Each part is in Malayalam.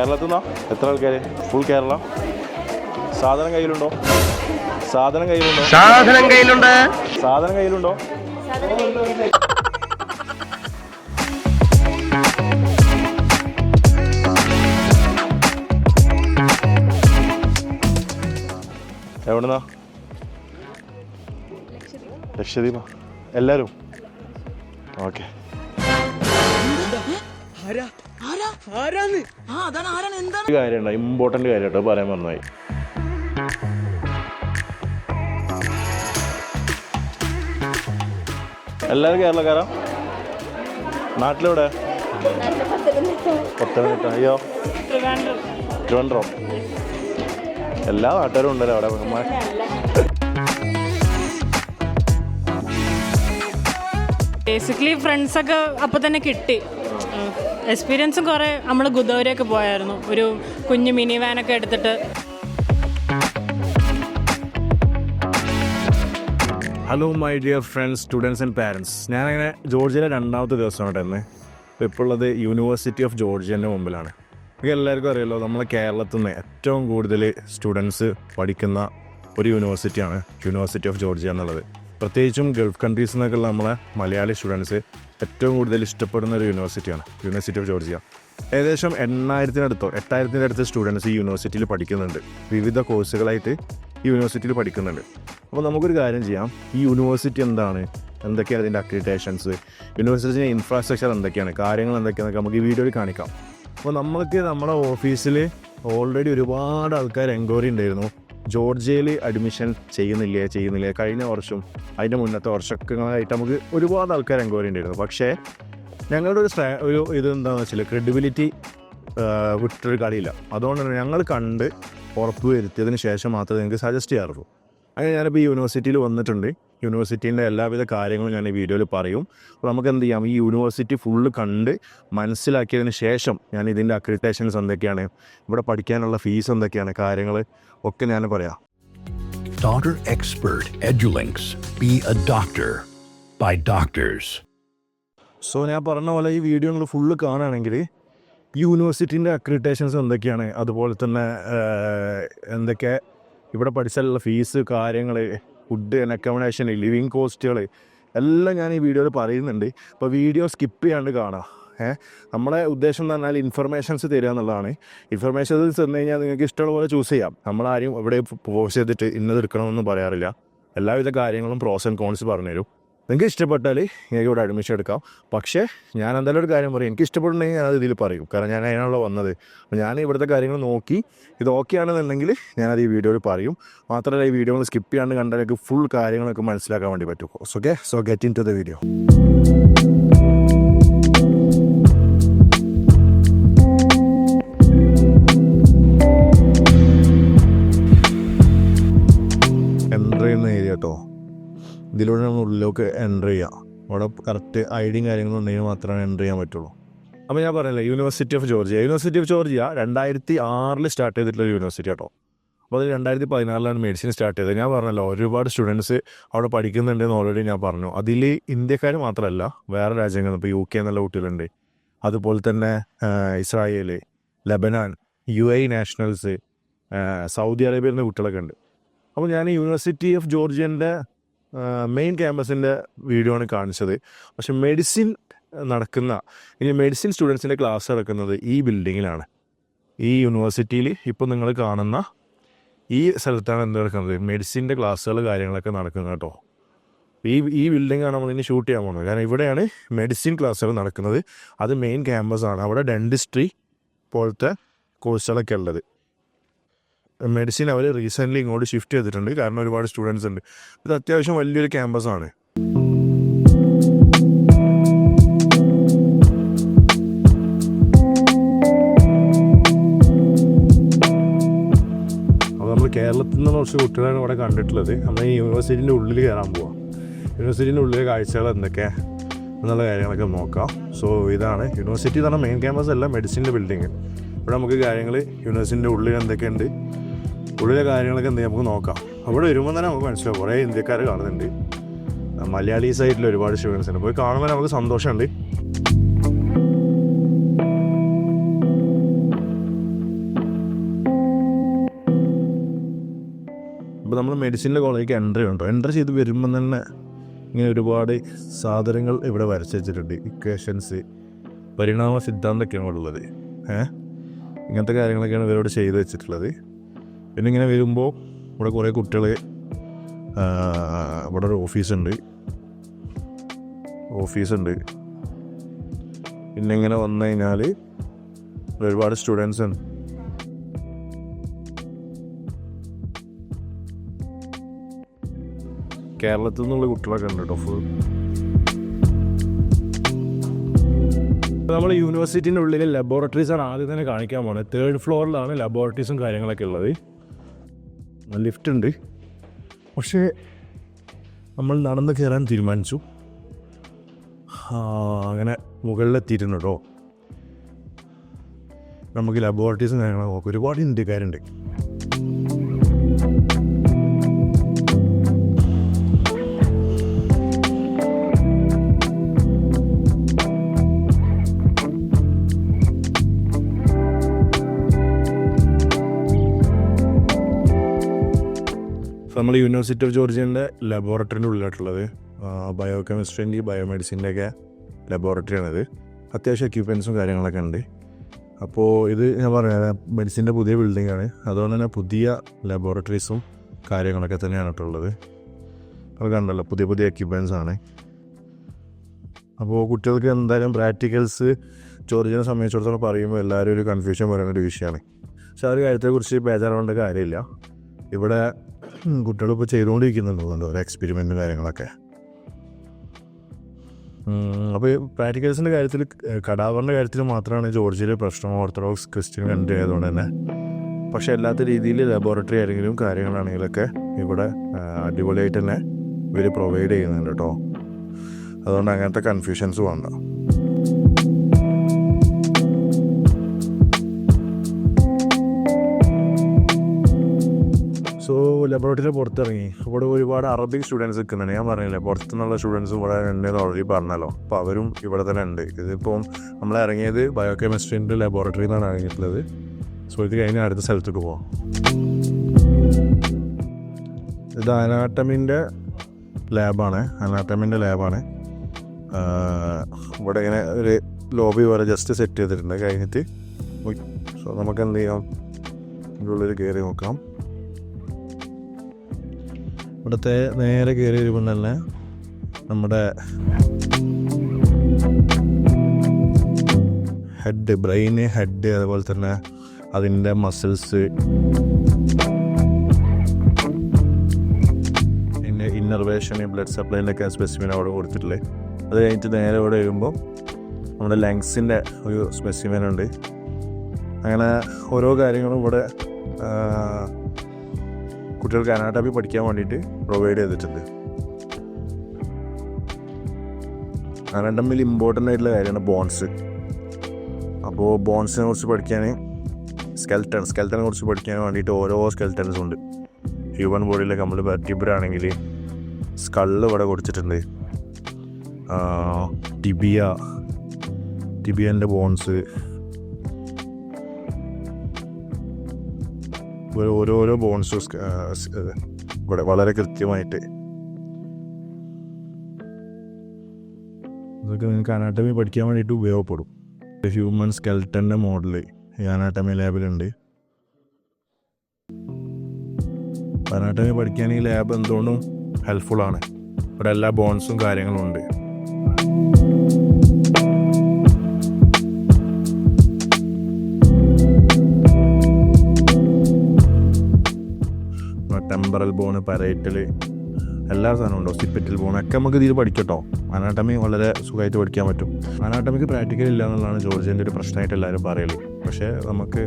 കേരളത്തിൽ നിന്നാ? എത്ര ആൾക്കാർ ഫുൾ കേരള? സാധനം കയ്യിലുണ്ടോ? സാധനം കയ്യിലുണ്ടോ? സാധനം കയ്യിലുണ്ട്. സാധനം കയ്യിലുണ്ടോ? എവിടുന്നാ? ലക്ഷദ്വീപ. എല്ലാരും? ഓക്കെ. കാര്യമുണ്ടോ ഇമ്പോർട്ടന്റ് കാര്യം കേട്ടോ പറയാൻ വന്നായി എല്ലാവരും കേരളക്കാരാ? നാട്ടിലെവിടെ പത്തനംതിട്ട. അയ്യോ. ട്രിവാൻഡ്രം എല്ലാ നാട്ടുകാരും ഉണ്ടല്ലോ അവിടെ. ബേസിക്കലി ഫ്രണ്ട്സൊക്കെ അപ്പോൾ തന്നെ കിട്ടി. എക്സ്പീരിയൻസും കുറേ നമ്മൾ ഗുദോരിയൊക്കെ പോയായിരുന്നു. ഒരു കുഞ്ഞു മിനി വാനൊക്കെ എടുത്തിട്ട്. Hello my dear friends students and parents ഞാനങ്ങനെ ജോർജിയയിലെ രണ്ടാമത്തെ ദിവസമാണ് ഇന്ന് ഇപ്പോൾ ഉള്ളത് യൂണിവേഴ്സിറ്റി ഓഫ് ജോർജിയന്റെ മുമ്പിലാണ്. നിങ്ങൾക്ക് എല്ലാവർക്കും അറിയാലോ നമ്മളെ കേരളത്തിൽ നിന്ന് ഏറ്റവും കൂടുതൽ സ്റ്റുഡൻസ് പഠിക്കുന്ന ഒരു യൂണിവേഴ്സിറ്റിയാണ് യൂണിവേഴ്സിറ്റി ഓഫ് ജോർജിയ എന്നുള്ളത്. പ്രത്യേകിച്ചും ഗൾഫ് കൺട്രീസിൽ നിന്നൊക്കെയുള്ള നമ്മളെ മലയാളി സ്റ്റുഡൻസ് ഏറ്റവും കൂടുതൽ ഇഷ്ടപ്പെടുന്ന ഒരു യൂണിവേഴ്സിറ്റിയാണ് യൂണിവേഴ്സിറ്റി ഓഫ് ജോർജിയ ഏകദേശം എണ്ണായിരത്തിനടുത്തോ എട്ടായിരത്തിന്റെ അടുത്ത് സ്റ്റുഡൻസ് ഈ യൂണിവേഴ്സിറ്റിയിൽ പഠിക്കുന്നുണ്ട്. വിവിധ കോഴ്സുകളായിട്ട് ഈ യൂണിവേഴ്സിറ്റിയിൽ പഠിക്കുന്നുണ്ട്. അപ്പോൾ നമുക്കൊരു കാര്യം ചെയ്യാം. ഈ യൂണിവേഴ്സിറ്റി എന്താണ്? എന്തൊക്കെയാണ് അതിന്റെ അക്രിറ്റേഷൻസ് യൂണിവേഴ്സിറ്റിയുടെ ഇൻഫ്രാസ്ട്രക്ചർ എന്തൊക്കെയാണ്? കാര്യങ്ങൾ എന്തൊക്കെയാണെന്നൊക്കെ നമുക്ക് ഈ വീഡിയോയിൽ കാണിക്കാം. അപ്പോൾ നമ്മൾക്ക് നമ്മുടെ ഓഫീസിൽ ഓൾറെഡി ഒരുപാട് ആൾക്കാർ എൻക്വയറി ഉണ്ടായിരുന്നു. ജോർജിയയിൽ അഡ്മിഷൻ ചെയ്യുന്നില്ലേ ചെയ്യുന്നില്ലേ? കഴിഞ്ഞ വർഷം അതിന്റെ മുന്നത്തെ വർഷങ്ങളായിട്ട് നമുക്ക് ഒരുപാട് ആൾക്കാർ എൻക്വയറി ഉണ്ടായിരുന്നു. പക്ഷേ ഞങ്ങളുടെ ഒരു ഒരു ഇത് എന്താണെന്ന് വെച്ചാൽ ക്രെഡിബിലിറ്റി വിട്ടൊരു കളിയില്ല. അതുകൊണ്ട് തന്നെ ഞങ്ങൾ കണ്ട് ഉറപ്പ് വരുത്തിയതിന് ശേഷം മാത്രമേ നിങ്ങൾക്ക് സജസ്റ്റ് ചെയ്യാറുള്ളൂ. അങ്ങനെ ഞാനിപ്പോൾ ഈ യൂണിവേഴ്സിറ്റിയിൽ വന്നിട്ടുണ്ട്. യൂണിവേഴ്സിറ്റീന്റെ എല്ലാവിധ കാര്യങ്ങളും ഞാൻ ഈ വീഡിയോയിൽ പറയും. അപ്പോൾ നമുക്ക് എന്ത് ചെയ്യാം? ഈ യൂണിവേഴ്സിറ്റി ഫുള്ള് കണ്ട് മനസ്സിലാക്കിയതിന് ശേഷം ഞാൻ ഇതിന്റെ അക്രിറ്റേഷൻസ് എന്തൊക്കെയാണ്? ഇവിടെ പഠിക്കാനുള്ള ഫീസ് എന്തൊക്കെയാണ്? കാര്യങ്ങൾ ഒക്കെ ഞാൻ പറയാം Daughter Expert Edulinks. Be a doctor by doctors. So ഞാൻ പറഞ്ഞ പോലെ ഈ വീഡിയോ നിങ്ങൾ ഫുള്ള് കാണുകയാണെങ്കിൽ ഈ യൂണിവേഴ്സിറ്റീന്റെ അക്രിറ്റേഷൻസ് എന്തൊക്കെയാണ് അതുപോലെ തന്നെ എന്തൊക്കെ ഇവിടെ പഠിച്ചാലുള്ള ഫീസ് കാര്യങ്ങൾ ഫുഡ് ആൻഡ് അക്കോമഡേഷൻ ലിവിങ് കോസ്റ്റുകൾ എല്ലാം ഞാൻ ഈ വീഡിയോയിൽ പറയുന്നുണ്ട് അപ്പോൾ വീഡിയോ സ്കിപ്പ് ചെയ്യാണ്ട് കാണാം നമ്മളെ ഉദ്ദേശം എന്ന് പറഞ്ഞാൽ ഇൻഫർമേഷൻസ് തരിക എന്നുള്ളതാണ്. ഇൻഫർമേഷൻസ് തന്നു കഴിഞ്ഞാൽ നിങ്ങൾക്ക് ഇഷ്ടമുള്ള പോലെ ചൂസ് ചെയ്യാം. നമ്മളാരും ഇവിടെ പോസ്റ്റ് ചെയ്തിട്ട് ഇന്നത് എടുക്കണമെന്ന് പറയാറില്ല. എല്ലാവിധ കാര്യങ്ങളും പ്രോസ് ആൻഡ് കോൺസ് പറഞ്ഞുതരും. നിങ്ങൾക്ക് ഇഷ്ടപ്പെട്ടാൽ നിങ്ങൾക്ക് ഇവിടെ അഡ്മിഷൻ എടുക്കാം. പക്ഷേ ഞാൻ എന്തായാലും ഒരു കാര്യം പറയും. എനിക്ക് ഇഷ്ടപ്പെടണമെങ്കിൽ ഞാൻ അത് ഇതിൽ പറയും. കാരണം ഞാൻ അതിനാണല്ലോ വന്നത്. അപ്പോൾ ഞാൻ ഇവിടുത്തെ കാര്യങ്ങൾ നോക്കി ഇത് ഓക്കെ ആണെന്നുണ്ടെങ്കിൽ ഞാനത് ഈ വീഡിയോയിൽ പറയും. മാത്രമല്ല ഈ വീഡിയോ സ്കിപ്പ് ചെയ്യാണ്ട് കണ്ടാൽ എനിക്ക് ഫുൾ കാര്യങ്ങളൊക്കെ മനസ്സിലാക്കാൻ വേണ്ടി പറ്റും. Okay so get into the video കേട്ടോ. ഇതിലൂടെ നമ്മൾ ഉള്ളിലേക്ക് എന്റർ ചെയ്യാം. അവിടെ കറക്റ്റ് ഐ ഡിയും കാര്യങ്ങളും ഉണ്ടെങ്കിൽ മാത്രമേ എന്റർ ചെയ്യാൻ പറ്റുള്ളൂ. അപ്പോൾ ഞാൻ പറഞ്ഞില്ലേ university of Georgia university of Georgia രണ്ടായിരത്തി ആറിൽ സ്റ്റാർട്ട് ചെയ്തിട്ടുള്ള യൂണിവേഴ്സിറ്റി കേട്ടോ അപ്പോൾ അത് രണ്ടായിരത്തി പതിനാറിലാണ് മെഡിസിൻ സ്റ്റാർട്ട് ചെയ്തത്. ഞാൻ പറഞ്ഞല്ലോ ഒരുപാട് സ്റ്റുഡൻസ് അവിടെ പഠിക്കുന്നുണ്ടെന്ന് ഓൾറെഡി ഞാൻ പറഞ്ഞു. അതിൽ ഇന്ത്യക്കാർ മാത്രമല്ല വേറെ രാജ്യങ്ങൾ ഇപ്പോൾ യു കെ എന്നുള്ള കുട്ടികളുണ്ട്. അതുപോലെ തന്നെ Israel Lebanon U A nationals Saudi അറേബ്യയിൽ നിന്ന് കുട്ടികളൊക്കെ ഉണ്ട്. അപ്പോൾ ഞാൻ യൂണിവേഴ്സിറ്റി ഓഫ് ജോർജിയന്റെ മെയിൻ ക്യാമ്പസിന്റെ വീഡിയോ ആണ് കാണിച്ചത്. പക്ഷെ മെഡിസിൻ നടക്കുന്ന ഇനി മെഡിസിൻ സ്റ്റുഡൻസിന്റെ ക്ലാസ് നടക്കുന്നത് ഈ ബിൽഡിങ്ങിലാണ് ഈ യൂണിവേഴ്സിറ്റിയിൽ ഇപ്പോൾ നിങ്ങൾ കാണുന്ന ഈ സ്ഥലത്താണ് എന്ത് നടക്കുന്നത്? മെഡിസിന്റെ ക്ലാസ്സുകൾ കാര്യങ്ങളൊക്കെ നടക്കുന്നത് കേട്ടോ. ഈ ഈ ബിൽഡിങ്ങാണ് നമ്മൾ ഇനി ഷൂട്ട് ചെയ്യാൻ പോകുന്നത്. കാരണം ഇവിടെയാണ് മെഡിസിൻ ക്ലാസ്സുകൾ നടക്കുന്നത്. അത് മെയിൻ ക്യാമ്പസാണ് അവിടെ ഡെന്റിസ്ട്രി പോലത്തെ കോഴ്സുകളൊക്കെ ഉള്ളത്. മെഡിസിൻ അവർ റീസെന്റ്ലി ഇങ്ങോട്ട് ഷിഫ്റ്റ് ചെയ്തിട്ടുണ്ട്. കാരണം ഒരുപാട് സ്റ്റുഡൻസ് ഉണ്ട്. ഇത് അത്യാവശ്യം വലിയൊരു ക്യാമ്പസാണ് കേരളത്തിൽ നിന്ന് കുറച്ച് കുട്ടികളാണ് ഇവിടെ കണ്ടിട്ടുള്ളത്. നമ്മൾ ഈ യൂണിവേഴ്സിറ്റിന്റെ ഉള്ളിൽ കയറാൻ പോവാം. യൂണിവേഴ്സിറ്റിന്റെ ഉള്ളിലെ കാഴ്ചകൾ എന്തൊക്കെ? എന്നുള്ള കാര്യങ്ങളൊക്കെ നോക്കാം. സോ ഇതാണ്. യൂണിവേഴ്സിറ്റി പറഞ്ഞാൽ മെയിൻ ക്യാമ്പസ് അല്ല മെഡിസിന്റെ ബിൽഡിങ് ഇവിടെ നമുക്ക് കാര്യങ്ങൾ യൂണിവേഴ്സിറ്റിന്റെ ഉള്ളിൽ എന്തൊക്കെയുണ്ട്? ഉള്ളിലെ കാര്യങ്ങളൊക്കെ എന്ത് നമുക്ക് നോക്കാം. അവിടെ വരുമ്പോൾ തന്നെ നമുക്ക് മനസ്സിലാവും. കുറേ ഇന്ത്യക്കാർ കാണുന്നുണ്ട്. മലയാളി സൈഡിൽ ഒരുപാട് സ്റ്റുഡൻസ് ഉണ്ട്. പോയി കാണുമ്പോൾ നമുക്ക് സന്തോഷമുണ്ട്. ഇപ്പോൾ നമ്മൾ മെഡിസിനിലെ കോളേജിലേക്ക് എൻട്രി ഉണ്ടോ എൻട്രി ചെയ്ത് വരുമ്പോൾ തന്നെ ഇങ്ങനെ ഒരുപാട് സാധനങ്ങൾ ഇവിടെ വരച്ച് വെച്ചിട്ടുണ്ട്. ഇക്വേഷൻസ് പരിണാമ സിദ്ധാന്തമൊക്കെയാണ് ഉള്ളത്. ഏഹ് ഇങ്ങനത്തെ കാര്യങ്ങളൊക്കെയാണ് ഇവരോട് ചെയ്തു വെച്ചിട്ടുള്ളത്. പിന്നെ ഇങ്ങനെ വരുമ്പോൾ ഇവിടെ കുറേ കുട്ടികൾ ഇവിടെ ഒരു ഓഫീസുണ്ട്. ഓഫീസുണ്ട്. പിന്നെ ഇങ്ങനെ വന്നു കഴിഞ്ഞാൽ ഒരുപാട് സ്റ്റുഡൻസ് ഉണ്ട്. കേരളത്തിൽ നിന്നുള്ള കുട്ടികളൊക്കെ ഉണ്ട് കേട്ടോ ഫുൾ. നമ്മൾ യൂണിവേഴ്സിറ്റിന്റെ ഉള്ളിൽ ലബോറട്ടറീസാണ് ആദ്യം തന്നെ കാണിക്കാൻ പോകുന്നത് തേർഡ് ഫ്ലോറിലാണ് ലബോറട്ടറീസും കാര്യങ്ങളൊക്കെ ഉള്ളത്. ലിഫ്റ്റ് ഉണ്ട്. പക്ഷേ നമ്മൾ നടന്ന് കയറാൻ തീരുമാനിച്ചു. അങ്ങനെ മുകളിലെത്തിയിരുന്നു കേട്ടോ നമുക്ക് ലബോറട്ടറീസും കാര്യങ്ങളൊക്കെ ഒരുപാട് ഇന്ത്യക്കാരുണ്ട്. നമ്മൾ യൂണിവേഴ്സിറ്റി ഓഫ് ജോർജിയന്റെ ലബോറട്ടറിന്റെ ഉള്ളിലായിട്ടുള്ളത്. ബയോ കെമിസ്ട്രീന്റെയും ബയോമെഡിസിന്റെയൊക്കെ ലബോറട്ടറിയാണിത് അത്യാവശ്യം എക്യുപ്മെൻസും കാര്യങ്ങളൊക്കെ ഉണ്ട്. അപ്പോൾ ഇത് ഞാൻ പറഞ്ഞ മെഡിസിന്റെ പുതിയ ബിൽഡിംഗ് ആണ്. അതുകൊണ്ട് തന്നെ പുതിയ ലബോറട്ടറീസും കാര്യങ്ങളൊക്കെ തന്നെയാണ് കേട്ടുള്ളത് അത് കണ്ടല്ലോ പുതിയ പുതിയ എക്യുപ്മെൻസ് ആണ്. അപ്പോൾ കുട്ടികൾക്ക് എന്തായാലും പ്രാക്ടിക്കൽസ് ചോദിച്ചതിനെ സംബന്ധിച്ചിടത്തോളം പറയുമ്പോൾ എല്ലാവരും ഒരു കൺഫ്യൂഷൻ പറയുന്ന ഒരു വിഷയമാണ് പക്ഷെ ആ ഒരു കാര്യത്തെക്കുറിച്ച് ബേജാറാവേണ്ട കാര്യമില്ല. ഇവിടെ കുട്ടികളിപ്പോൾ ചെയ്തുകൊണ്ടിരിക്കുന്നുണ്ട് ഓരോ എക്സ്പെരിമെന്റും കാര്യങ്ങളൊക്കെ. അപ്പോൾ പ്രാക്ടിക്കൽസിന്റെ കാര്യത്തിൽ കടാവറിന്റെ കാര്യത്തിൽ മാത്രമാണ് ജോർജിയയിലെ പ്രശ്നം ഓർത്തഡോക്സ് ക്രിസ്ത്യൻ കൺട്രി ആയതുകൊണ്ട് തന്നെ. പക്ഷേ അല്ലാത്ത രീതിയിൽ ലബോറട്ടറി ആണെങ്കിലും കാര്യങ്ങളാണെങ്കിലൊക്കെ ഇവിടെ അടിപൊളിയായിട്ട് തന്നെ ഇവർ പ്രൊവൈഡ് ചെയ്യുന്നുണ്ട് കേട്ടോ അതുകൊണ്ട് അങ്ങനത്തെ കൺഫ്യൂഷൻസ് വേണ്ട ലബോറട്ടറിയിൽ പുറത്തിറങ്ങി. ഇവിടെ ഒരുപാട് അറബിക് സ്റ്റുഡൻസ് നിൽക്കുന്നുണ്ട്. ഞാൻ പറഞ്ഞില്ലേ പുറത്തുനിന്നുള്ള സ്റ്റുഡൻസ് ഇവിടെ ഉണ്ടെന്ന് ഓൾറെഡി പറഞ്ഞല്ലോ. അപ്പോൾ അവരും ഇവിടെ തന്നെ ഉണ്ട്. ഇതിപ്പം നമ്മൾ ഇറങ്ങിയത് ബയോ കെമിസ്ട്രീന്റെ ലബോറട്ടറിയിൽ നിന്നാണ് ഇറങ്ങിയിട്ടുള്ളത് സോ ഇത് കഴിഞ്ഞ് അടുത്ത സ്ഥലത്തേക്ക് പോവാം. ഇത് അനാട്ടമിന്റെ ലാബാണ്. അനാട്ടമിന്റെ ലാബാണ്. ഇവിടെ ഇങ്ങനെ ഒരു ലോബി പോലെ ജസ്റ്റ് സെറ്റ് ചെയ്തിട്ടുണ്ട്. കഴിഞ്ഞിട്ട് സോ നമുക്ക് എന്ത് ചെയ്യാം? ഉള്ളിൽ കയറി നോക്കാം. ഇവിടുത്തെ നേരെ കയറി വരുമ്പോൾ തന്നെ നമ്മുടെ ഹെഡ് ബ്രെയിന് ഹെഡ് അതുപോലെ തന്നെ അതിന്റെ മസിൽസ് പിന്നെ ഇന്നർവേഷൻ ബ്ലഡ് സപ്ലൈന്റെ ഒക്കെ സ്പെസിമിൻ അവിടെ കൊടുത്തിട്ടില്ലേ? അത് കഴിഞ്ഞിട്ട് നേരെ ഇവിടെ വരുമ്പോൾ നമ്മുടെ ലങ്സിന്റെ ഒരു സ്പെസിഫിൻ ഉണ്ട്. അങ്ങനെ ഓരോ കാര്യങ്ങളും ഇവിടെ കുട്ടികൾക്ക് അനാട്ടമി പഠിക്കാൻ വേണ്ടിയിട്ട് പ്രൊവൈഡ് ചെയ്തിട്ടുണ്ട്. അനാട്ടമിയിൽ ഇമ്പോർട്ടന്റ് ആയിട്ടുള്ള കാര്യമാണ് ബോൺസ് അപ്പോൾ ബോൺസിനെ കുറിച്ച് പഠിക്കാൻ സ്കെൽട്ടൺ സ്കെൽട്ടനെ കുറിച്ച് പഠിക്കാൻ വേണ്ടിയിട്ട് ഓരോ സ്കെൽട്ടൻസും ഉണ്ട്. ഹ്യൂമൻ ബോഡിയിലെ നമ്മൾ വെർട്ടിബ്രാണെങ്കിൽ സ്കള്ള് ഇവിടെ കൊടുത്തിട്ടുണ്ട്. ടിബിയ ടിബിയന്റെ ബോൺസ് ഓരോരോ ബോൺസും ഇവിടെ വളരെ കൃത്യമായിട്ട്. ഇതൊക്കെ നിങ്ങൾക്ക് അനാട്ടമി പഠിക്കാൻ വേണ്ടിയിട്ട് ഉപയോഗപ്പെടും. ഹ്യൂമൻ സ്കെൽട്ടന്റെ മോഡൽ ഈ അനാട്ടമി ലാബിലുണ്ട് അനാട്ടമി പഠിക്കാൻ ഈ ലാബ് എന്തുകൊണ്ടും ഹെൽപ്ഫുൾ ആണ്. ഇവിടെ എല്ലാ ബോൺസും കാര്യങ്ങളും ഉണ്ട്. ടെമ്പറൽ ബോണ് പരേറ്റൽ എല്ലാ സാധനവും ഉണ്ടോ? സിപ്പറ്റിൽ ബോൺ ഒക്കെ നമുക്ക് ഇതിൽ പഠിക്കട്ടോ. അനാട്ടമി വളരെ സുഖമായിട്ട് പഠിക്കാൻ പറ്റും. അനാട്ടമിക്ക് പ്രാക്ടിക്കൽ ഇല്ല എന്നുള്ളതാണ് ജോർജിന്റെ ഒരു പ്രശ്നമായിട്ട് എല്ലാവരും പറയൽ. പക്ഷേ നമുക്ക്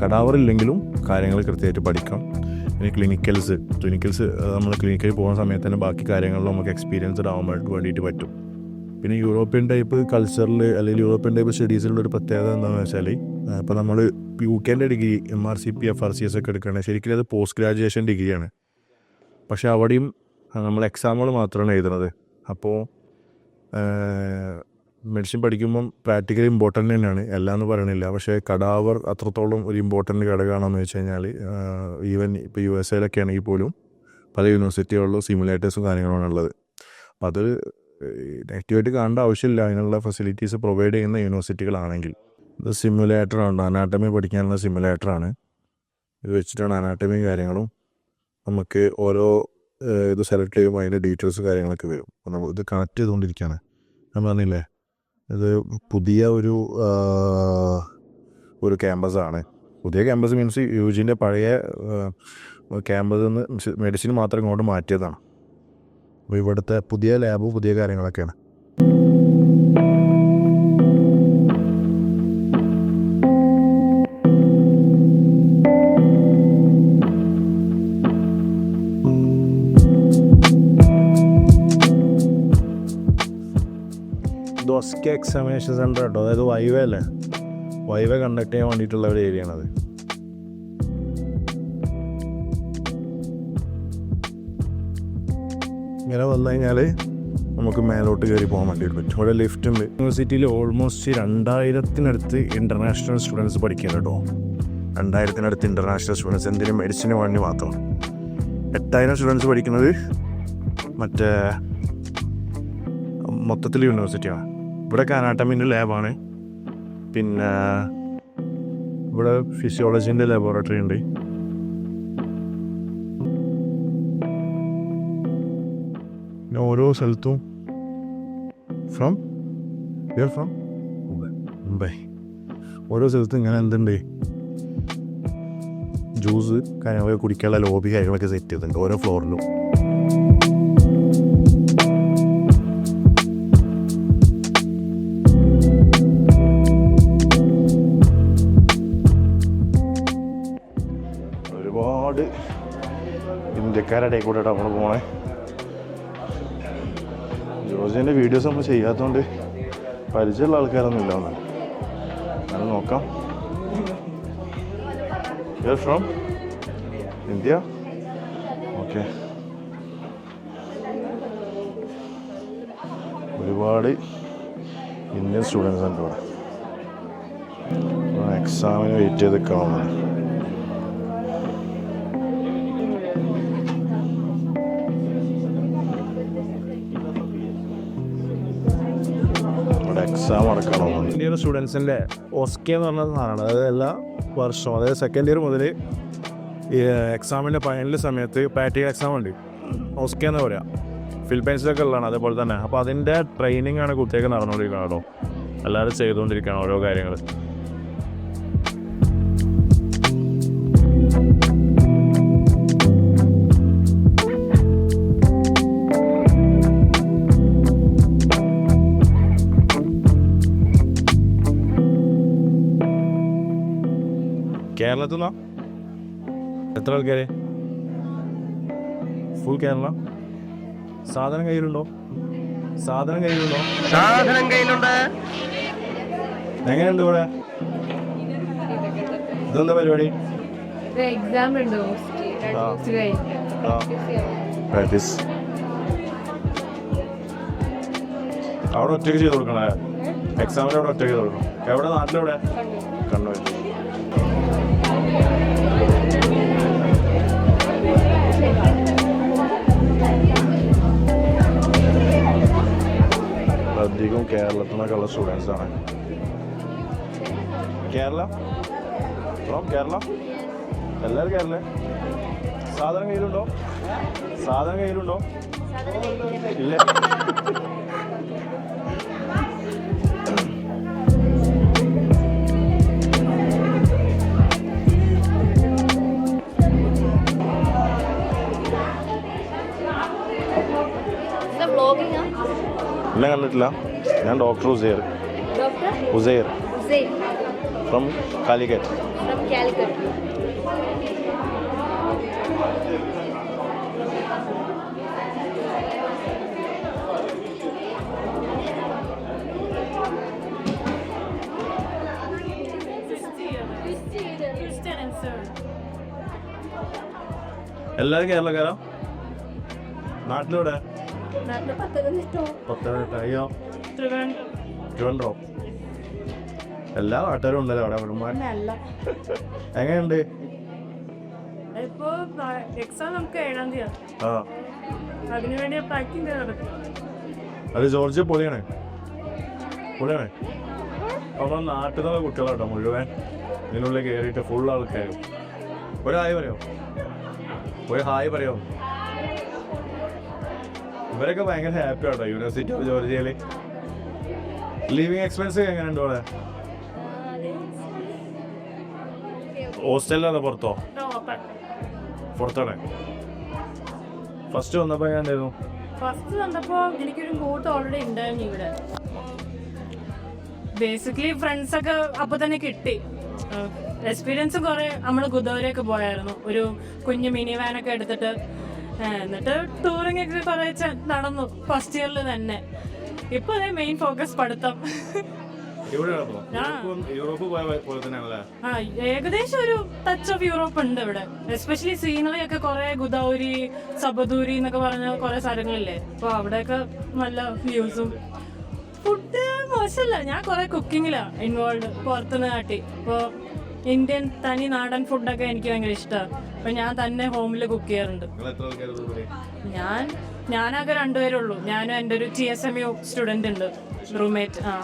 കടാവർ ഇല്ലെങ്കിലും കാര്യങ്ങൾ കൃത്യമായിട്ട് പഠിക്കാം. പിന്നെ ക്ലിനിക്കൽസ് ക്ലിനിക്കൽസ് നമ്മൾ ക്ലിനിക്കലിൽ പോകുന്ന സമയത്ത് തന്നെ ബാക്കി കാര്യങ്ങളിൽ നമുക്ക് എക്സ്പീരിയൻസ്ഡ് ആവാൻ വേണ്ടിയിട്ട് പറ്റും. പിന്നെ യൂറോപ്യൻ ടൈപ്പ് കൾച്ചറിൽ അല്ലെങ്കിൽ യൂറോപ്യൻ ടൈപ്പ് സ്റ്റഡീസിലുള്ള ഒരു പ്രത്യേകത എന്താണെന്ന് വെച്ചാൽ ഇപ്പോൾ നമ്മൾ U കെന്റെ degree M R C P F R C S ഒക്കെ എടുക്കുകയാണെങ്കിൽ ശരിക്കും അത് പോസ്റ്റ് ഗ്രാജുവേഷൻ ഡിഗ്രിയാണ് പക്ഷേ അവിടെയും നമ്മൾ എക്സാമുകൾ മാത്രമാണ് എഴുതുന്നത് അപ്പോൾ മെഡിസിൻ പഠിക്കുമ്പം പ്രാക്ടിക്കൽ ഇമ്പോർട്ടന്റ് തന്നെയാണ്. എല്ലാം എന്ന് പറയണില്ല. പക്ഷേ കടാവർ അത്രത്തോളം ഒരു ഇമ്പോർട്ടന്റ് ഘടകമാണെന്ന് വെച്ച് കഴിഞ്ഞാൽ ഈവൻ ഇപ്പോൾ യു എസ് എയിലൊക്കെ ആണെങ്കിൽ പോലും പല യൂണിവേഴ്സിറ്റികളിലും സിമുലേറ്റേഴ്സും കാര്യങ്ങളുമാണ് ഉള്ളത്. അപ്പോൾ അത് നെഗറ്റീവായിട്ട് കാണേണ്ട ആവശ്യമില്ല. അതിനുള്ള ഫെസിലിറ്റീസ് പ്രൊവൈഡ് ചെയ്യുന്ന യൂണിവേഴ്സിറ്റികളാണെങ്കിൽ ഇത് സിമുലേറ്ററാണ് അനാട്ടമി പഠിക്കാനുള്ള സിമുലേറ്ററാണ് ഇത് വെച്ചിട്ടാണ് അനാട്ടമി കാര്യങ്ങളും നമുക്ക് ഓരോ ഇത് സെലക്ട് ചെയ്യുമ്പോൾ അതിന്റെ ഡീറ്റെയിൽസ് കാര്യങ്ങളൊക്കെ വരും. നമ്മൾ ഇത് കണക്ട് ചെയ്തുകൊണ്ടിരിക്കുകയാണ്. ഞാൻ പറഞ്ഞില്ലേ? ഇത് പുതിയ ഒരു ഒരു ക്യാമ്പസാണ് പുതിയ ക്യാമ്പസ് മീൻസ് യു ജിന്റെ പഴയ ക്യാമ്പസിൽ നിന്ന് മെഡിസിൻ മാത്രം ഇങ്ങോട്ട് മാറ്റിയതാണ്. അപ്പോൾ ഇവിടുത്തെ പുതിയ ലാബ് പുതിയ കാര്യങ്ങളൊക്കെയാണ്. ദോസ്ക എക്സാമിനേഷൻ സെന്റർ കേട്ടോ അതായത് വൈവ അല്ലേ? വൈവ കണ്ടക്ട് ചെയ്യാൻ വേണ്ടിയിട്ടുള്ള ഒരു ഏരിയ ആണത്. ഇങ്ങനെ വന്നു കഴിഞ്ഞാൽ നമുക്ക് മേലോട്ട് കയറി പോകാൻ വേണ്ടിയിട്ട് പറ്റും. ഇവിടെ ലിഫ്റ്റ് ഉണ്ട്. യൂണിവേഴ്സിറ്റിയിൽ ഓൾമോസ്റ്റ് രണ്ടായിരത്തിനടുത്ത് ഇന്റർനാഷണൽ സ്റ്റുഡൻസ് പഠിക്കുന്നത് കേട്ടോ. രണ്ടായിരത്തിനടുത്ത് ഇന്റർനാഷണൽ സ്റ്റുഡൻസ് എന്തിനും മെഡിസിന് വേണ്ടി മാത്രം. എട്ടായിരം സ്റ്റുഡൻസ് പഠിക്കുന്നത് മറ്റേ മൊത്തത്തിൽ യൂണിവേഴ്സിറ്റിയാണ് ഇവിടെ അനാട്ടമിന്റെ ലാബാണ്. പിന്നെ ഇവിടെ ഫിസിയോളജീന്റെ ലബോറട്ടറി ഉണ്ട്. പിന്നെ ഓരോ സ്ഥലത്തും ഫ്രം യു ഫ്രം മുംബൈ. ഓരോ സ്ഥലത്തും ഇങ്ങനെ എന്തുണ്ട്? ജ്യൂസ് കാര്യങ്ങളൊക്കെ കുടിക്കാനുള്ള ലോബി കാര്യങ്ങളൊക്കെ സെറ്റ് ചെയ്തിട്ടുണ്ട് ഓരോ ഫ്ലോറിലും ഇന്ത്യക്കാരുടെ കൂടെ നമ്മൾ പോണേ. ജോർജിന്റെ വീഡിയോസ് നമ്മൾ ചെയ്യാത്തതുകൊണ്ട് പരിചയമുള്ള ആൾക്കാരൊന്നും ഇല്ല ഒന്ന് എന്നാലും നോക്കാം. യു ഫ്രോം ഇന്ത്യ ഓക്കെ ഒരുപാട് ഇന്ത്യൻ സ്റ്റുഡൻസ് ഉണ്ട് ഇവിടെ. എക്സാമിന് വെയിറ്റ് ചെയ്ത് കാണുന്നത് എക്സാം ഇന്ത്യൻ സ്റ്റുഡൻസിന്റെ ഒസ്കെ എന്ന് പറഞ്ഞ സാധനമാണ്. അതായത് എല്ലാ വർഷവും അതായത് സെക്കൻഡ് ഇയർ മുതൽ എക്സാമിന്റെ ഫൈനൽ സമയത്ത് പ്രാക്ടിക്കൽ എക്സാം ഉണ്ട്. ഒസ്കെ എന്ന് പറയാം. ഫിലിപ്പൈൻസിലൊക്കെ ഉള്ളതാണ് അതേപോലെ തന്നെ. അപ്പോൾ അതിന്റെ ട്രെയിനിങ് ആണ് കുട്ടിയൊക്കെ നടന്നുകൊണ്ടിരിക്കുന്നത് കേട്ടോ. എല്ലാവരും ചെയ്തുകൊണ്ടിരിക്കുകയാണ് ഓരോ കാര്യങ്ങൾ കേരളത്തിൽ നിന്നാ എത്ര ആൾക്കാർ ഫുൾ കേരള? സാധനം കയ്യിലുണ്ടോ? സാധനം കയ്യിലുണ്ടോ? സാധനം കയ്യിലുണ്ട്. എങ്ങനെയുണ്ട് ഇവിടെ? ഇതെന്താ പരിപാടി? പ്രാക്ടീസ് അവിടെ ഒറ്റയ്ക്ക് ചെയ്ത് കൊടുക്കണേ? എക്സാമിന് അവിടെ ഒറ്റയ്ക്ക് ചെയ്ത് കൊടുക്കണം. എവിടെ? നാട്ടിലെവിടെ? കണ്ണൂർ അധികം കേരളത്തിൽ നിന്നൊക്കെ സ്റ്റുഡൻസാണ് സ്റ്റുഡൻസ് കേരള? കേരള? എല്ലാവരും കേരള? സാധനം കയ്യിലുണ്ടോ? സാധനം കയ്യിലുണ്ടോ? ഇല്ല. വ്ളോഗിംഗ് എന്നെ കണ്ടിട്ടില്ല. ഞാൻ doctor Uzair. Doctor Uzair. Hussain from Calicut from Calicut എല്ലാവരും കേരളക്കാരാ? നാട്ടിലൂടെ നാട്ടിൽ പത്തനംതിട്ടോ അയ്യോ. ട്രിവാൻഡ്രോ എല്ലാ നാട്ടുകാരും ഉണ്ടല്ലോ അവിടെ എങ്ങനെയുണ്ട് ഇപ്പോ എക്സാം നമുക്ക് ഏഴാം തീയതി ആ. അതിനുവേണ്ടി പാക്കിംഗ് അത് ജോർജ് പൊളിയാണ്. പൊളിയാണ്. അപ്പോൾ നാട്ടിൽ നിന്നുള്ള കുട്ടികളാട്ടോ മുഴുവൻ. ഇതിനുള്ളിൽ കയറിയിട്ട് ഫുൾ ആൾക്കാരും. ഒരു ഹായ് പറയോ? ഒരു ഹായ് പറയോ? ഇവരൊക്കെ ഭയങ്കര ഹാപ്പി ആട്ടോ യൂണിവേഴ്സിറ്റി ഓഫ് ജോർജിയയിൽ ലിവിങ് എക്സ്പെൻസ് എങ്ങനെയുണ്ട് അവിടെ? ഹോസ്റ്റലിലോ പുറത്തോ? പുറത്താണ്. ഫസ്റ്റ് വന്നപ്പോ ഞാൻ എന്തായിരുന്നു ഫസ്റ്റ് വന്നപ്പോ എനിക്കൊരു കൂട്ട് ഓൾറെഡി ഉണ്ടായിരുന്നു ഇവിടെ. ബേസിക്കലി ഫ്രണ്ട്സ് ഒക്കെ അപ്പൊ തന്നെ കിട്ടി. എക്സ്പീരിയൻസ് കുറെ നമ്മൾ ഗുദവരെയൊക്കെ പോയായിരുന്നു. ഒരു കുഞ്ഞു മിനി വാനൊക്കെ എടുത്തിട്ട് എന്നിട്ട് ടൂറിങ് ഒക്കെ കുറെ നടന്നു. ഫസ്റ്റ് ഇയറിൽ തന്നെ. ഇപ്പൊ അതേ മെയിൻ ഫോക്കസ് പഠിത്തം. ആ. ഏകദേശം ഒരു ടച്ച് ഓഫ് യൂറോപ്പ് ഉണ്ട് ഇവിടെ. എസ്പെഷ്യലി സീനറി ഒക്കെ കുറെ ഗുദൌരി സബദൂരി എന്നൊക്കെ പറഞ്ഞ കുറെ സ്ഥലങ്ങളില്ലേ? അപ്പൊ അവിടെയൊക്കെ നല്ല വ്യൂസും ഫുഡ് മോശമല്ല ഞാൻ കുറെ കുക്കിങ്ങിലാ ഇൻവോൾവ് പുറത്തുനിന്ന് കാട്ടി. ഇപ്പോൾ ഇന്ത്യൻ തനി നാടൻ ഫുഡൊക്കെ എനിക്ക് ഭയങ്കര ഇഷ്ടമാണ് അപ്പൊ ഞാൻ തന്നെ ഹോമിൽ കുക്ക് ചെയ്യാറുണ്ട്. ഞാൻ ഞാനാകെ രണ്ടുപേരേ ഉള്ളൂ ഞാനും എന്റെ ഒരു T S M U student ഉണ്ട്. റൂംമേറ്റ് ആ.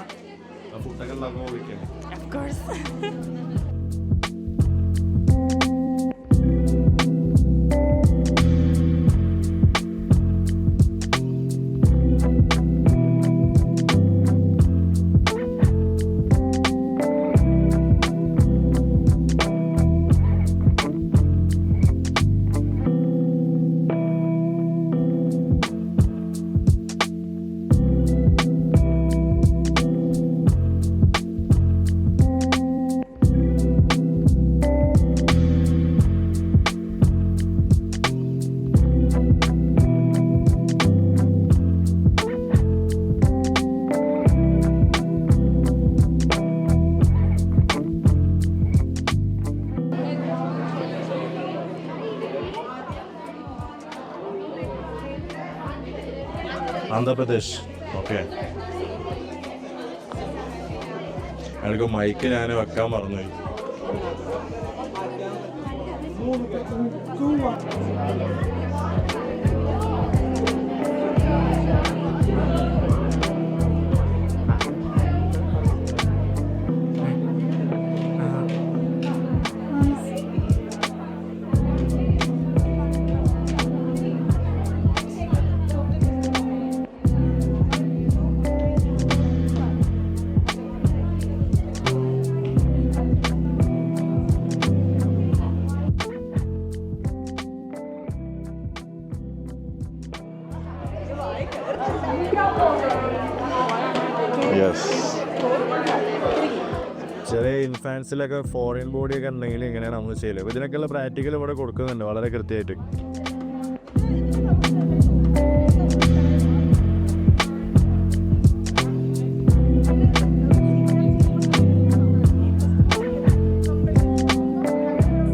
ആന്ധ്രാപ്രദേശ്. ഓക്കെ. അയാൾക്ക് മൈക്ക് ഞാൻ വെക്കാൻ പറഞ്ഞു യെസ് ചെറിയ ഫോറിൻ ബോഡിയൊക്കെ ഉണ്ടെങ്കിൽ ഇങ്ങനെയാണ് നമ്മൾ ചെയ്യൽ. ഇതിനൊക്കെയുള്ള പ്രാക്ടിക്കൽ ഇവിടെ കൊടുക്കുന്നുണ്ട് വളരെ കൃത്യമായിട്ട്.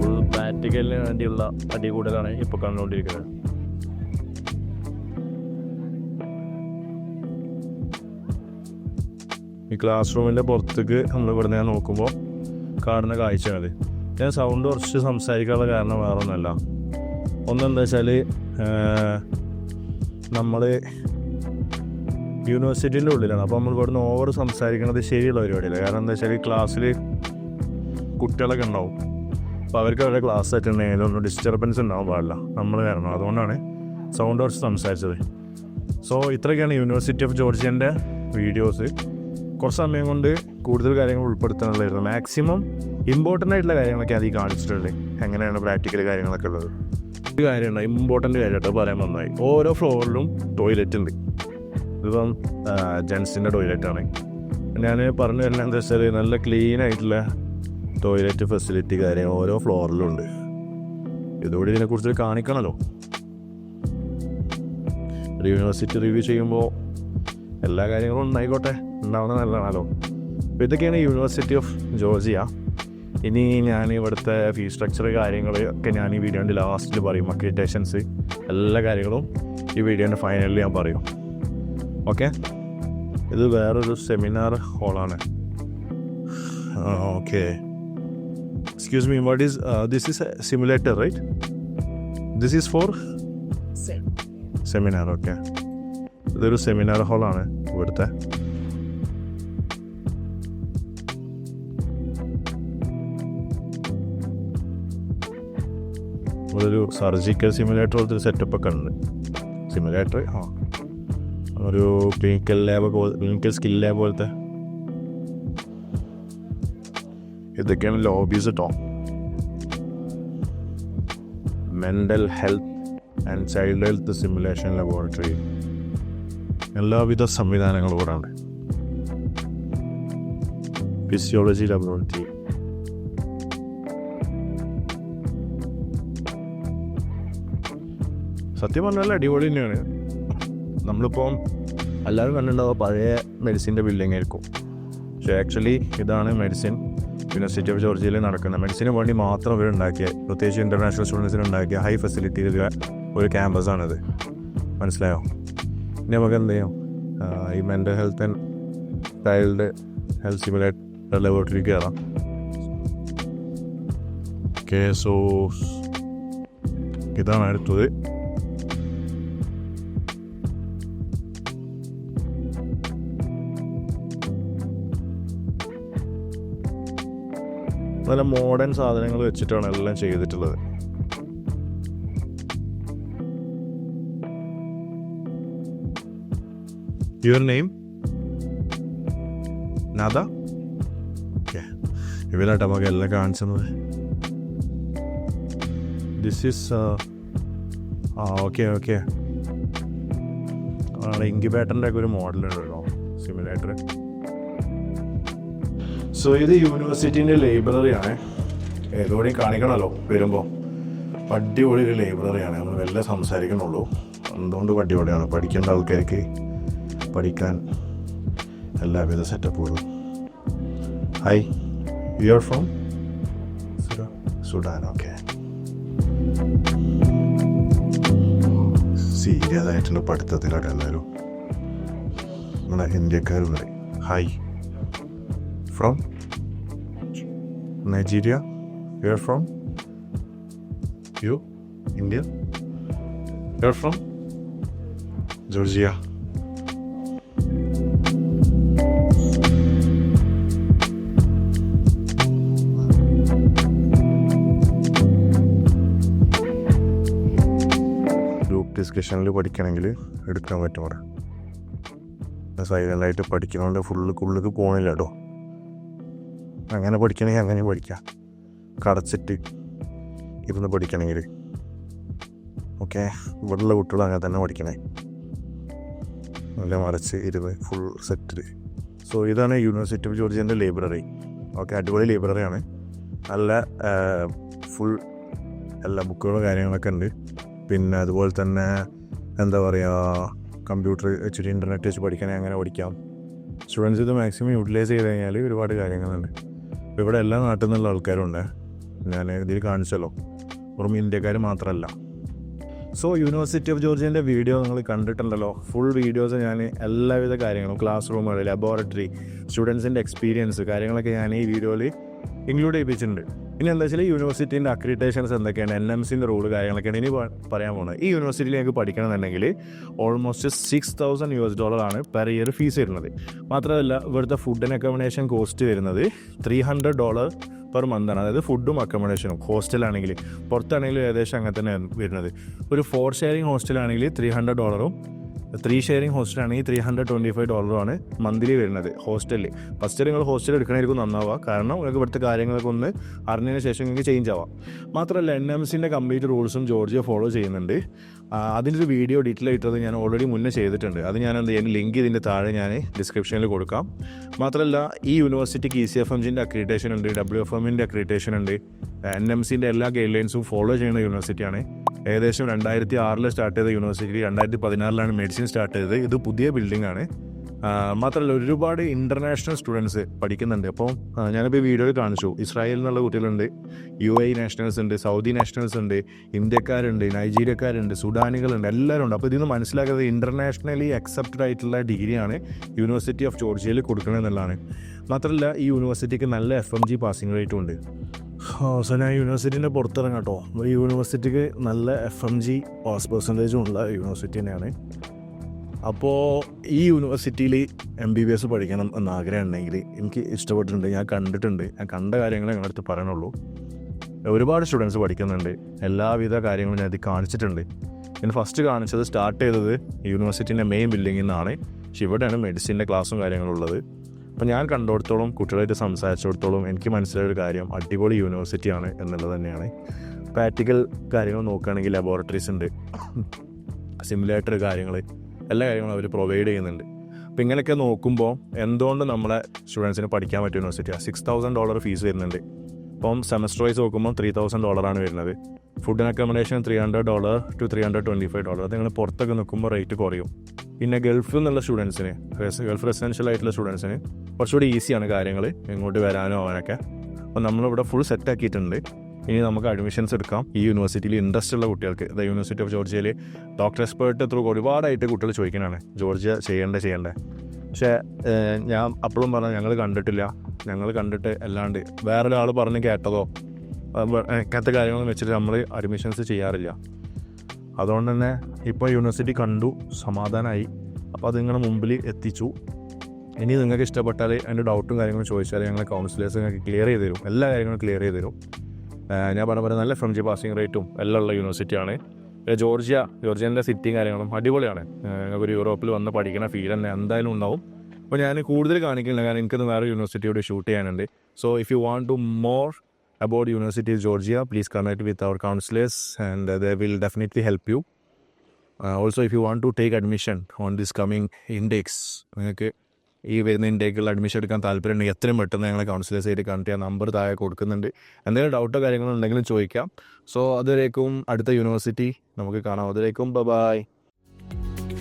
ഫുൾ പ്രാക്ടിക്കലിന് വേണ്ടിയുള്ള അടികൂടലാണ് ഇപ്പോൾ കണ്ടുകൊണ്ടിരിക്കുന്നത്. ഈ ക്ലാസ് റൂമിന്റെ പുറത്തേക്ക് നമ്മൾ ഇവിടെ നിന്ന് നോക്കുമ്പോൾ കാണുന്ന കാഴ്ചയാണത് ഞാൻ സൗണ്ട് കുറച്ച് സംസാരിക്കാനുള്ള കാരണം വേറെ ഒന്നല്ല ഒന്നെന്താ വെച്ചാൽ നമ്മൾ യൂണിവേഴ്സിറ്റീന്റെ ഉള്ളിലാണ്. അപ്പോൾ നമ്മൾ ഇവിടുന്ന് ഓവർ സംസാരിക്കുന്നത് ശരിയുള്ള പരിപാടിയല്ല കാരണം എന്താ വെച്ചാൽ ക്ലാസ്സിൽ കുട്ടികളൊക്കെ ഉണ്ടാവും. അപ്പോൾ അവർക്ക് അവരുടെ ക്ലാസ് അറ്റൻഡ് ഒന്നും ഡിസ്റ്റർബൻസ് ഉണ്ടാവാൻ പാടില്ല. നമ്മൾ കാരണം അതുകൊണ്ടാണ് സൗണ്ട് കുറച്ച് സംസാരിച്ചത്. സോ ഇത്രയൊക്കെയാണ് യൂണിവേഴ്സിറ്റി ഓഫ് ജോർജിയന്റെ വീഡിയോസ് കുറച്ച് സമയം കൊണ്ട് കൂടുതൽ കാര്യങ്ങൾ ഉൾപ്പെടുത്താനുള്ളതായിരുന്നു. മാക്സിമം ഇമ്പോർട്ടന്റ് ആയിട്ടുള്ള കാര്യങ്ങളൊക്കെ അധികം കാണിച്ചിട്ടുണ്ട്. എങ്ങനെയാണ് പ്രാക്ടിക്കൽ കാര്യങ്ങളൊക്കെ ഉള്ളത്? ഒരു കാര്യമുണ്ട്. ഇമ്പോർട്ടന്റ് കാര്യമായിട്ട് പറയാൻ നന്നായി ഓരോ ഫ്ലോറിലും ടോയ്ലറ്റ് ഉണ്ട്. ഇതിപ്പം ജെൻസിന്റെ ആണ്. ഞാൻ പറഞ്ഞു തരുന്നത് എന്താ വെച്ചാൽ നല്ല ക്ലീൻ ആയിട്ടുള്ള ടോയ്ലറ്റ് ഫെസിലിറ്റി കാര്യം ഓരോ ഫ്ലോറിലും ഉണ്ട്. ഇതുകൂടി ഇതിനെക്കുറിച്ച് കാണിക്കണമല്ലോ യൂണിവേഴ്സിറ്റി റിവ്യൂ ചെയ്യുമ്പോൾ എല്ലാ കാര്യങ്ങളും ഉണ്ടായിക്കോട്ടെ ഉണ്ടാവുന്ന നല്ലതാണല്ലോ. അപ്പോൾ ഇതൊക്കെയാണ് യൂണിവേഴ്സിറ്റി ഓഫ് ജോർജിയ ഇനി ഞാൻ ഇവിടുത്തെ ഫീസ് സ്ട്രക്ചർ കാര്യങ്ങൾ ഒക്കെ ഞാൻ ഈ വീഡിയോന്റെ ലാസ്റ്റിൽ പറയും. അക്രിറ്റേഷൻസ് എല്ലാ കാര്യങ്ങളും ഈ വീഡിയോന്റെ ഫൈനലിൽ ഞാൻ പറയും. ഓക്കെ ഇത് വേറൊരു seminar ഹോളാണ് okay excuse me what is this is a simulator right this is for seminar okay ഇതൊരു സെമിനാർ ഹോളാണ് ഇവിടുത്തെ. ഒരു സർജിക്കൽ സിമുലേറ്റർ പോലത്തെ ഒരു സെറ്റപ്പ് ഒക്കെ ഉണ്ട്. സിമുലേറ്റർ ആ. ഒരു clinical lab clinical skill lab പോലത്തെ. ഇതൊക്കെയാണ് ലോബീസ് കേട്ടോ mental health and child health simulation laboratory എല്ലാവിധ സംവിധാനങ്ങളും ഇവിടെ ഉണ്ട്. ഫിസിയോളജി ലബോറട്ടറി സത്യം പറഞ്ഞാൽ അടിപൊളി തന്നെയാണ്. നമ്മളിപ്പം എല്ലാവരും കണ്ടിട്ടുണ്ടാവുക പഴയ മെഡിസിന്റെ ബിൽഡിംഗ് ആയിരിക്കും. പക്ഷേ ആക്ച്വലി ഇതാണ് മെഡിസിൻ യൂണിവേഴ്സിറ്റി ഓഫ് ജോർജിയയിൽ നടക്കുന്ന മെഡിസിന് വേണ്ടി മാത്രം ഇവർ ഉണ്ടാക്കിയ. പ്രത്യേകിച്ച് ഇന്റർനാഷണൽ സ്റ്റുഡൻസിന് ഉണ്ടാക്കിയ ഹൈ ഫെസിലിറ്റിയിലുള്ള ഒരു ക്യാമ്പസാണിത് മനസ്സിലായോ? ഇനി നമുക്ക് എന്ത് ചെയ്യാം? ഈ mental health and child health simulate laboratory കയറാം ഓക്കെ സോ ഇതാണ് അടുത്തത്. നല്ല മോഡേൺ സാധനങ്ങൾ വെച്ചിട്ടാണ് എല്ലാം ചെയ്തിട്ടുള്ളത്. യുവർ നെയിം നാദ ഇവരായിട്ട് നമുക്ക് എല്ലാം കാണിച്ചത്. This is ah okay okay ആണ് ഇൻക്യുബേറ്ററിന്റെ ഒക്കെ ഒരു മോഡലുണ്ട് കേട്ടോ സിമുലേറ്റർ സോ ഇത് യൂണിവേഴ്സിറ്റീന്റെ ലൈബ്രറിയാണ് ഏതോടെ കാണിക്കണമല്ലോ വരുമ്പോൾ അടിപൊളി ഒരു ലൈബ്രറിയാണ് നമ്മൾ വല്ല സംസാരിക്കണുള്ളൂ. എന്തുകൊണ്ട് അടിപൊളിയാണ്? പഠിക്കേണ്ട ആൾക്കാർക്ക് പഠിക്കാൻ എല്ലാവിധ സെറ്റപ്പുകളും hi you are from Sudan okay serious ആയിട്ടുള്ള പഠിത്തത്തിലൊക്കെ എല്ലാവരും നമ്മുടെ ഇന്ത്യക്കാർ പറയും hi from? Nigeria. You're from? You? India? You're from? Georgia. Group ഡിസ്കഷനിൽ പഠിക്കണമെങ്കിൽ എടുക്കാൻ പറ്റും അവിടെ സൈലന്റായിട്ട് പഠിക്കണോണ്ട് ഫുള്ള് ഉള്ളിലേക്ക് പോകണില്ല കേട്ടോ അങ്ങനെ പഠിക്കണമെങ്കിൽ അങ്ങനെ പഠിക്കാം. കടച്ചിട്ട് ഇരുന്ന് പഠിക്കണമെങ്കിൽ. ഓക്കെ? ഇവിടെയുള്ള കുട്ടികൾ അങ്ങനെ തന്നെ പഠിക്കണേ. നല്ല മറച്ച് ഇരുന്ന് ഫുൾ സെറ്റിൽ സോ ഇതാണ് യൂണിവേഴ്സിറ്റി ഓഫ് ജോർജിയന്റെ ലൈബ്രറി ഓക്കെ? അടിപൊളി ലൈബ്രറിയാണ് നല്ല ഫുൾ എല്ലാ ബുക്കുകളും കാര്യങ്ങളൊക്കെ ഉണ്ട്. പിന്നെ അതുപോലെ തന്നെ എന്താ പറയുക കമ്പ്യൂട്ടർ വെച്ചിട്ട് ഇന്റർനെറ്റ് വെച്ച് പഠിക്കണേ അങ്ങനെ പഠിക്കാം. സ്റ്റുഡൻസ് ഇത് മാക്സിമം യൂട്ടിലൈസ് ചെയ്ത് കഴിഞ്ഞാൽ ഒരുപാട് കാര്യങ്ങളുണ്ട്. ഇപ്പോൾ ഇവിടെ എല്ലാ നാട്ടിൽ നിന്നുള്ള ആൾക്കാരുണ്ട്. ഞാൻ ഇതിൽ കാണിച്ചല്ലോ. വെറും ഇന്ത്യക്കാർ മാത്രമല്ല സോ യൂണിവേഴ്സിറ്റി ഓഫ് ജോർജിയന്റെ വീഡിയോ നിങ്ങൾ കണ്ടിട്ടുണ്ടല്ലോ. ഫുൾ വീഡിയോസ് ഞാൻ എല്ലാവിധ കാര്യങ്ങളും ക്ലാസ് റൂമുകൾ ലബോറട്ടറി സ്റ്റുഡൻസിന്റെ എക്സ്പീരിയൻസ് കാര്യങ്ങളൊക്കെ ഞാൻ ഈ വീഡിയോയിൽ ഇൻക്ലൂഡ് ചെയ്യിപ്പിച്ചിട്ടുണ്ട്. ഇനി എന്താ വെച്ചാൽ യൂണിവേഴ്സിറ്റീന്റെ അക്രിറ്റേഷൻസ് എന്തൊക്കെയാണ്? എൻ എം സിന്റെ റൂൾ കാര്യങ്ങളൊക്കെയാണ്. ഇനി പറയാൻ പോകുന്നത് ഈ യൂണിവേഴ്സിറ്റിയിൽ ഞങ്ങൾക്ക് പഠിക്കണമെന്നുണ്ടെങ്കിൽ almost six thousand U S ഡോളറാണ് പെർ ഇയർ ഫീസ് വരുന്നത്. മാത്രമല്ല ഇവിടുത്തെ ഫുഡ് ആൻഡ് അക്കോമഡേഷൻ കോസ്റ്റ് വരുന്നത് ത്രീ ഹൺഡ്രഡ് ഡോളർ പെർ മന്താണ് അതായത് ഫുഡും അക്കോമഡേഷനും ഹോസ്റ്റലാണെങ്കിൽ പുറത്താണെങ്കിലും ഏകദേശം അങ്ങനെ തന്നെ വരുന്നത്. ഒരു ഫോർ ഷെയറിംഗ് ഹോസ്റ്റലാണെങ്കിൽ ത്രീ ഹൺഡ്രഡ് ഡോളറും ത്രീ ഷെയറിംഗ് ഹോസ്റ്റൽ ആണെങ്കിൽ ത്രീ ഹൺഡ്രഡ് ട്വന്റി ഫൈവ് ഡോളറാണ് മന്ത്ലി വരുന്നത് ഹോസ്റ്റലിൽ. ഫസ്റ്റ് നിങ്ങൾ ഹോസ്റ്റൽ എടുക്കണമായിരിക്കും നന്നാവുക. കാരണം നിങ്ങൾക്ക് ഇവിടുത്തെ കാര്യങ്ങളൊക്കെ ഒന്ന് അറിഞ്ഞതിന് ശേഷം നിങ്ങൾക്ക് ചേഞ്ച് ആവാം. മാത്രമല്ല എൻ എം സിന്റെ കംപ്ലീറ്റ് റൂൾസും ജോർജിയ ഫോളോ ചെയ്യുന്നുണ്ട്. അതിന്റെ വീഡിയോ ഡീറ്റെയിൽ ആയിട്ടത് ഞാൻ ഓൾറെഡി മുന്നേ ചെയ്തിട്ടുണ്ട്. അത് ഞാൻ എന്ത് ചെയ്യാൻ ലിങ്ക് ഇതിന്റെ താഴെ ഞാൻ ഡിസ്ക്രിപ്ഷനിൽ കൊടുക്കാം. മാത്രമല്ല ഈ യൂണിവേഴ്സിറ്റിക്ക് ഇ സി എഫ് എംജിന്റെ അക്രിറ്റേഷൻ ഉണ്ട് ഡബ്ല്യു എഫ് എമ്മിന്റെ അക്രിറ്റേഷൻ ഉണ്ട്. എൻ എം സിന്റെ എല്ലാ ഗൈഡ് ലൈൻസും ഫോളോ ചെയ്യുന്ന യൂണിവേഴ്സിറ്റിയാണ് ഏകദേശം രണ്ടായിരത്തി ആറിൽ സ്റ്റാർട്ട് ചെയ്ത യൂണിവേഴ്സിറ്റി രണ്ടായിരത്തി പതിനാറിലാണ് മെഡിസിൻ സ്റ്റാർട്ട് ചെയ്തത്. ഇത് പുതിയ ബിൽഡിംഗ് ആണ്. മാത്രമല്ല ഒരുപാട് ഇന്റർനാഷണൽ സ്റ്റുഡൻസ് പഠിക്കുന്നുണ്ട്. അപ്പോൾ ഞാനിപ്പോൾ വീഡിയോയിൽ കാണിച്ചു. ഇസ്രായേലിൽ നിന്നുള്ള കുട്ടികളുണ്ട് യു എ നാഷണൽസ് ഉണ്ട് സൗദി നാഷണൽസ് ഉണ്ട് ഇന്ത്യക്കാരുണ്ട് നൈജീരിയക്കാരുണ്ട് സുഡാനികളുണ്ട് എല്ലാവരും ഉണ്ട് അപ്പോൾ ഇതിൽ നിന്ന് മനസ്സിലാക്കുന്നത് ഇന്റർനാഷണലി അക്സെപ്റ്റഡ് ആയിട്ടുള്ള ഡിഗ്രിയാണ് യൂണിവേഴ്സിറ്റി ഓഫ് ജോർജിയയിൽ കൊടുക്കുന്നത് എന്നുള്ളതാണ്. മാത്രമല്ല ഈ യൂണിവേഴ്സിറ്റിക്ക് നല്ല എഫ് എം ജി പാസിംഗ് റേറ്റും ഉണ്ട്. സോ ഞാൻ യൂണിവേഴ്സിറ്റീന്റെ പുറത്തിറങ്ങാം കേട്ടോ ഈ യൂണിവേഴ്സിറ്റിക്ക് നല്ല എഫ് എം ജി പാസ് പെർസെന്റേജും ഉള്ള യൂണിവേഴ്സിറ്റി തന്നെയാണ്. അപ്പോൾ ഈ യൂണിവേഴ്സിറ്റിയിൽ എം ബി ബി എസ് പഠിക്കണം എന്ന് ആഗ്രഹം ഉണ്ടെങ്കിൽ എനിക്ക് ഇഷ്ടപ്പെട്ടിട്ടുണ്ട് ഞാൻ കണ്ടിട്ടുണ്ട്. ഞാൻ കണ്ട കാര്യങ്ങളെ ഞങ്ങളുടെ അടുത്ത് പറയണുള്ളൂ. ഒരുപാട് സ്റ്റുഡൻസ് പഠിക്കുന്നുണ്ട്. എല്ലാവിധ കാര്യങ്ങളും ഞാൻ ഇത് കാണിച്ചിട്ടുണ്ട്. ഞാൻ ഫസ്റ്റ് കാണിച്ചത് സ്റ്റാർട്ട് ചെയ്തത് യൂണിവേഴ്സിറ്റീന്റെ മെയിൻ ബിൽഡിങ്ങിൽ നിന്നാണ്. പക്ഷെ ഇവിടെയാണ് മെഡിസിന്റെ ക്ലാസ്സും കാര്യങ്ങളും ഉള്ളത്. അപ്പോൾ ഞാൻ കണ്ടോടത്തോളം കുട്ടികളായിട്ട് സംസാരിച്ചിടത്തോളം എനിക്ക് മനസ്സിലായ ഒരു കാര്യം അടിപൊളി യൂണിവേഴ്സിറ്റിയാണ് എന്നുള്ളത് തന്നെയാണ്. പ്രാക്ടിക്കൽ കാര്യങ്ങൾ നോക്കുകയാണെങ്കിൽ ലബോറട്ടറീസ് ഉണ്ട്. സിമുലേറ്റർ കാര്യങ്ങൾ എല്ലാ കാര്യങ്ങളും അവർ പ്രൊവൈഡ് ചെയ്യുന്നുണ്ട്. അപ്പോൾ ഇങ്ങനെയൊക്കെ നോക്കുമ്പോൾ എന്തുകൊണ്ട് നമ്മളെ സ്റ്റുഡൻസിന് പഠിക്കാൻ പറ്റിയ യൂണിവേഴ്സിറ്റിയാണ് സിക്സ് തൗസൻഡ് ഡോളർ ഫീസ് വരുന്നുണ്ട്. അപ്പം സെമസ്റ്റർ വൈസ് നോക്കുമ്പോൾ ത്രീ തൗസൻഡ് ഡോളറാണ് വരുന്നത്. Food and accommodation three hundred dollar two three hundred twenty five dollar നിങ്ങൾ പുറത്തൊക്കെ നിൽക്കുമ്പോൾ റേറ്റ് കുറയും. പിന്നെ ഗൾഫിൽ നിന്നുള്ള സ്റ്റുഡൻസിന് ഗൾഫ് റെസിഡൻഷ്യൽ ആയിട്ടുള്ള സ്റ്റുഡൻസിന് കുറച്ചുകൂടി ഈസിയാണ് കാര്യങ്ങൾ ഇങ്ങോട്ട് വരാനോ അവനൊക്കെ അപ്പോൾ നമ്മളിവിടെ ഫുൾ സെറ്റ് ആക്കിയിട്ടുണ്ട്. ഇനി നമുക്ക് അഡ്മിഷൻസ് എടുക്കാം. ഈ യൂണിവേഴ്സിറ്റിയിൽ ഇൻട്രസ്റ്റ് ഉള്ള കുട്ടികൾക്ക് ദ യൂണിവേഴ്സിറ്റി ഓഫ് ജോർജിയയിൽ ഡോക്ടർ എക്സ്പേർട്ട് ത്രൂ ഒരുപാടായിട്ട് കുട്ടികൾ ചോദിക്കാനാണ് ജോർജിയ ചെയ്യേണ്ടേ ചെയ്യേണ്ടേ. പക്ഷേ ഞാൻ അപ്പോഴും പറഞ്ഞു ഞങ്ങൾ കണ്ടിട്ടില്ല. ഞങ്ങൾ കണ്ടിട്ട് അല്ലാണ്ട് വേറൊരാൾ പറഞ്ഞ് കേട്ടതോ? ഇങ്ങനത്തെ കാര്യങ്ങളും വെച്ചിട്ട് നമ്മൾ അഡ്മിഷൻസ് ചെയ്യാറില്ല. അതുകൊണ്ട് തന്നെ ഇപ്പോൾ യൂണിവേഴ്സിറ്റി കണ്ടു സമാധാനമായി അപ്പോൾ അത് നിങ്ങളുടെ മുമ്പിൽ എത്തിച്ചു. ഇനി നിങ്ങൾക്ക് ഇഷ്ടപ്പെട്ടാൽ അതിന്റെ ഡൗട്ടും കാര്യങ്ങളും ചോദിച്ചാൽ ഞങ്ങൾ കൗൺസിലേഴ്സ് നിങ്ങൾക്ക് ക്ലിയർ ചെയ്ത് തരും. എല്ലാ കാര്യങ്ങളും ക്ലിയർ ചെയ്ത് തരും. ഞാൻ പറഞ്ഞ പോലെ നല്ല എം ജി പാസിംഗ് റേറ്റും എല്ലാം ഉള്ള യൂണിവേഴ്സിറ്റിയാണ് ജോർജിയ ജോർജിയന്റെ സിറ്റിയും കാര്യങ്ങളും അടിപൊളിയാണ്. ഒരു യൂറോപ്പിൽ വന്ന് പഠിക്കുന്ന ഫീൽ തന്നെ എന്തായാലും ഉണ്ടാവും. അപ്പോൾ ഞാൻ കൂടുതൽ കാണിക്കുന്നില്ല കാരണം എനിക്കൊന്ന് വേറെ യൂണിവേഴ്സിറ്റിയോട് ഷൂട്ട് ചെയ്യാനുണ്ട്. So if you want to more about university Georgia please connect with our counsellors and the will definitely help you also if you want to take admission on this coming index നിങ്ങൾക്ക് ഈ വരുന്ന ഇൻടേക്കുള്ള അഡ്മിഷൻ എടുക്കാൻ താല്പര്യമുണ്ടെങ്കിൽ എത്രയും പെട്ടെന്ന് ഞങ്ങളെ കൗൺസിലേഴ്സ് ആയിട്ട് കണക്ട് ചെയ്യാൻ നമ്പർ താഴെ കൊടുക്കുന്നുണ്ട് എന്തെങ്കിലും ഡൗട്ടോ കാര്യങ്ങളോ ഉണ്ടെങ്കിലും ചോദിക്കാം സോ അതുവരേക്കും അടുത്ത യൂണിവേഴ്സിറ്റി നമുക്ക് കാണാം അതുവരേക്കും bye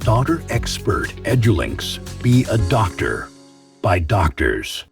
Daughter Expert Edulinks. Be a doctor by doctors.